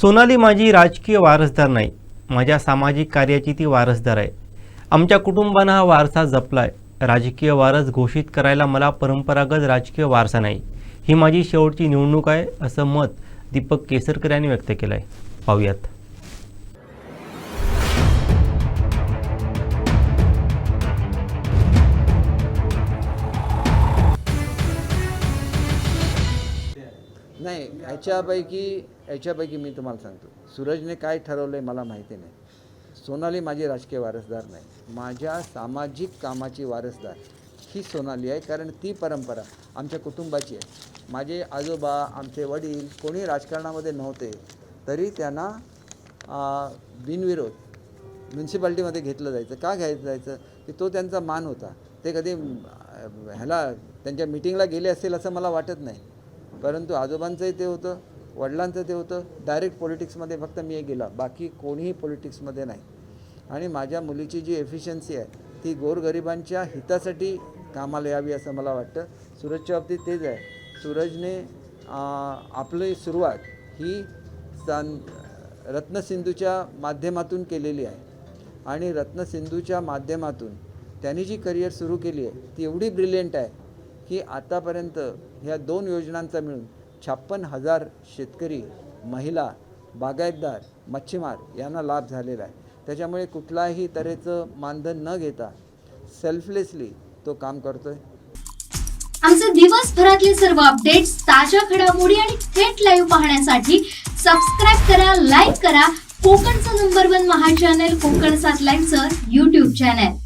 सोनाली माझी राजकीय वारसदार नाही. माझ्या सामाजिक कार्याची ती वारसदार आहे. आमच्या कुटुंबानं हा वारसा जपला आहे राजकीय वारस घोषित करायला मला परंपरागत राजकीय वारसा नाही. ही माझी शेवटची निवडणूक आहे असं मत दीपक केसरकर यांनी व्यक्त केलं आहे पाहूयात. नाही याच्यापैकी याच्यापैकी मी तुम्हाला सांगतो. सूरजने काय ठरवलं आहे मला माहिती नाही. सोनाली माझी राजकीय वारसदार नाही. माझ्या सामाजिक कामाची वारसदार ही सोनाली आहे कारण ती परंपरा आमच्या कुटुंबाची आहे. माझे आजोबा आमचे वडील कोणी राजकारणामध्ये नव्हते तरी त्यांना बिनविरोध म्युन्सिपाल्टीमध्ये घेतलं जायचं. का घ्यायचं जायचं? की तो त्यांचा मान होता. ते कधी ह्याला त्यांच्या मिटिंगला गेले असेल असं मला वाटत नाही. परंतु आजोबांचंही ते होतं. वडिलांचं ते होतं डायरेक्ट पॉलिटिक्समध्ये फक्त मी गेला. बाकी कोणीही पॉलिटिक्समध्ये नाही. आणि माझ्या मुलीची जी एफिशियन्सी आहे ती गोरगरिबांच्या हितासाठी कामाला यावी असं मला वाटतं. सूरजच्या बाबतीत तेच आहे. सूरजने आपली सुरुवात ही सान रत्नसिंधूच्या माध्यमातून केलेली आहे. आणि रत्नसिंधूच्या माध्यमातून त्यांनी जी करिअर सुरू केली आहे ती एवढी ब्रिलियंट आहे की आतापर्यंत ह्या दोन योजनांचा मिळून छप्पन हजार शेतकरी महिला बागायतदार मच्छीमार यांना लाभ झालेला आहे. त्याच्यामुळे कुठलाही तऱ्हेचं मानधन न घेता सेल्फलेसली तो काम करतोय. आमचे दिवसभरातले सर्व अपडेट्स ताज्या घडामोडी आणि थेट लाईव्ह पाहण्यासाठी सबस्क्राईब करा लाईक करा. कोकणचं number one Maha channel Kokan सात लाईव्हचं युट्यूब चॅनल